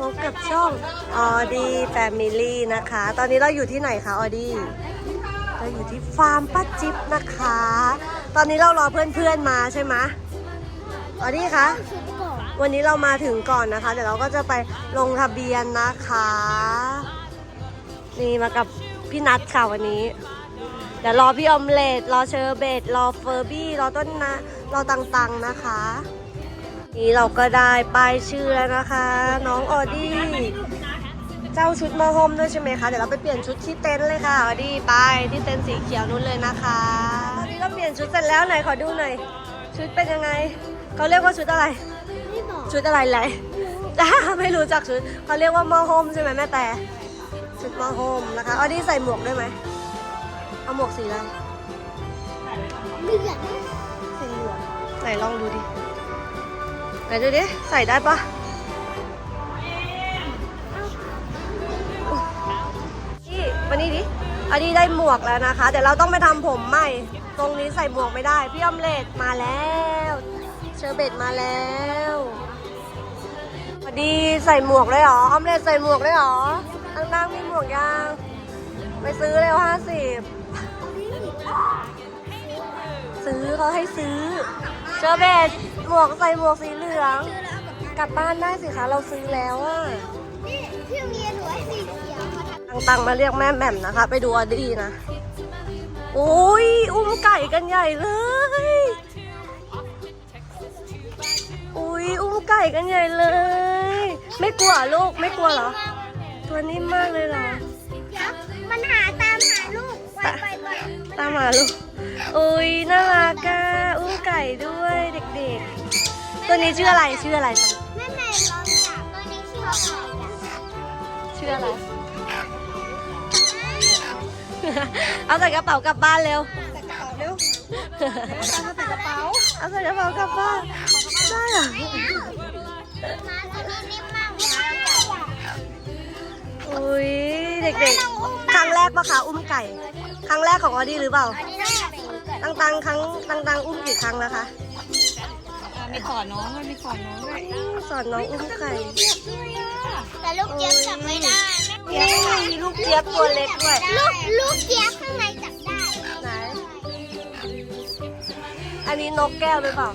พบกับช่องออดี้แฟมิลี่นะคะ ตอนนี้เราอยู่ที่ไหนคะออดี้เราอยู่ที่ฟาร์มป้าจิ๊บนะคะ ตอนนี้เรารอเพื่อนๆมาใช่ไหมออดี้คะวันนี้เรามาถึงก่อนนะคะ เดี๋ยวเราก็จะไปลงทะเบียนนะคะ นี่มากับพี่นัทค่ะวันนี้เดี๋ยวรอพี่ออมเลดรอเชอร์เบตรอเฟอร์บี้รอต้นนะรอตังๆนะคะ นี่เราก็ได้ป้ายชื่อแล้วนะคะ น้องออดี้เจ้าชุดมาโฮมด้วยใช่ไหมคะ เดี๋ยวเราไปเปลี่ยนชุดที่เต็นท์เลยค่ะ ออดี้ไปที่เต็นท์สีเขียวนู้นเลยนะคะตอนนี้เราเปลี่ยนชุดเสร็จแล้วไหนขอดูหน่อย ชุดเป็นยังไงเขาเรียกว่าชุดอะไรไม่บอกชุดอะไรเลยจ้าไม่รู้จักชุดเขาเรียกว่ามอโฮมใช่ไหมแม่แต่ชุดมอโฮมนะคะ ออดี้ใส่หมวกด้วยไหมเอาหมวกสีอะไรเลือดสีเหลืองไหนลองดูดิ ไหนดูดิ ใส่ได้ปะนี่วันนี้ดิออดี้ได้หมวกแล้วนะคะ เดี๋ยวเราต้องไปทำผมใหม่ ตรงนี้ใส่หมวกไม่ได้ พี่อมเลดมาแล้ว เชอร์เบตมาแล้วพอดีใส่หมวกเลยเหรอออมเลดใส่หมวกเลยเหรอตั้งๆมีหมวกยังไปซื้อเร็วห้าสิบซื้อเขาให้ซื้อ เชอร์เบต หมวกใส่หมวกสีเหลือง กลับบ้านได้สิคะ เราซื้อแล้วอะนี่ที่โรงเรียนหนูให้สีเขียวมาทำตังๆมาเรียกแม่แหม่มนะคะ ไปดูออดี้นะโอ้ยอุ้มไก่กันใหญ่เลยอุ้ยอุ้มไก่กันใหญ่เลย ไม่กลัวเหรอลูกไม่กลัวเหรอ ตัวนิ่มมากเลยเหรอเดี๋ยวมันหาตามหาลูกไปไปไปตามมาลูกอุ้ยน่ารักอะอุ้มไก่ด้วยเด็กๆ ตัวนี้ชื่ออะไรชื่ออะไรคะแม่แม่ลองจับตัวนี้ชื่ออะไรอะชื่ออะไร เอาใส่กระเป๋ากลับบ้านเร็ว ใส่กระเป๋าเร็วเอาใส่กระเป๋า เอาใส่กระเป๋ากลับบ้าน ได้เหรอมาตัวนี้นิ่มมากเลยอะอุ้ยเด็กๆ ครั้งแรกปะคะอุ้มไก่ ครั้งแรกของออดี้หรือเปล่าอันนี้ต้องจับอย่างนี้ก่อนตังตังๆครั้งตังตังๆอุ้มกี่ครั้งแล้วคะ มีสอนน้องด้วยมีสอนน้องด้วยสอนน้องอุ้มไก่แต่ลูกเจี๊ยบจับไม่ได้มีลูกเจี๊ยบตัวเล็กด้วยลูกลูกเจี๊ยบข้างในจับได้ไหนอันนี้นกแก้วหรือเปล่า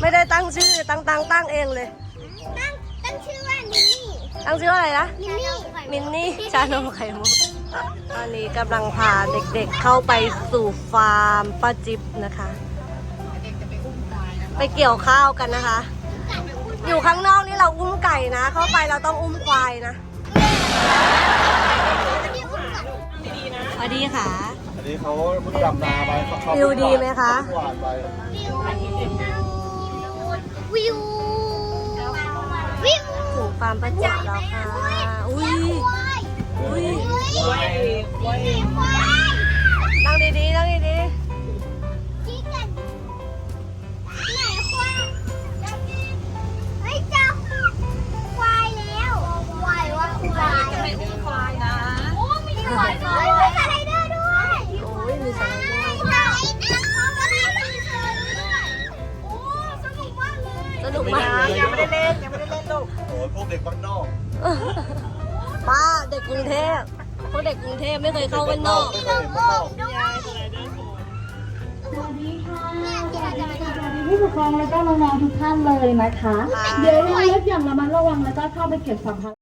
ไม่ได้ตั้งชื่อตั้งตั้งตั้งเองเลยตั้ง ตั้งชื่อว่ามินนี่ ตั้งชื่อว่าอะไรนะ มินนี่ มินนี่ชานมไข่มุกตอนนี้กำลังพาเด็กๆเข้าไปสู่ฟาร์มป้าจิ๊บนะคะ ไปเกี่ยวข้าวกันนะคะ อยู่ข้างนอกนี่เราอุ้มไก่นะ เข้าไปเราต้องอุ้มควายนะสวัสดีค่ะอันนี้เขาเพิ่งดำนาไปเขาเขาวิวดีไหมคะหวานไปวิววิว ถึงฟาร์มป้าจิ๊บแล้วค่ะ อุ้ย อุ้ย นั่งดีๆ นั่งดีที่กันไหนควายเฮ้เจ้าควายแล้วควายว่าควายจะไม่อุ้มควายนะโอ้มีควายด้วยมีสไรด้วยๆโอ้ยมีสไลเดอร์สไลเดอร์สไลเดอร์ด้วยโอ้สนุกมากเลยสนุกมากยังไม่ได้เล่นยังไม่ ได้เล่นลูกโอ้ยพวกเด็กบ้านนอกป้าเด็กกรุงเทพพวกเด็กกรุงเทพไม่เคยเข้าบ้านนอก ไม่เคยเห็นบ้านนอกเนี่ยที่เราจะมาทำผู้ปกครองแล้วก็น้องๆทุกท่านเลยนะคะ เดี๋ยวเราเล็กอย่างระมัดระวังแล้วก็เข้าไปเก็บสัมภาระ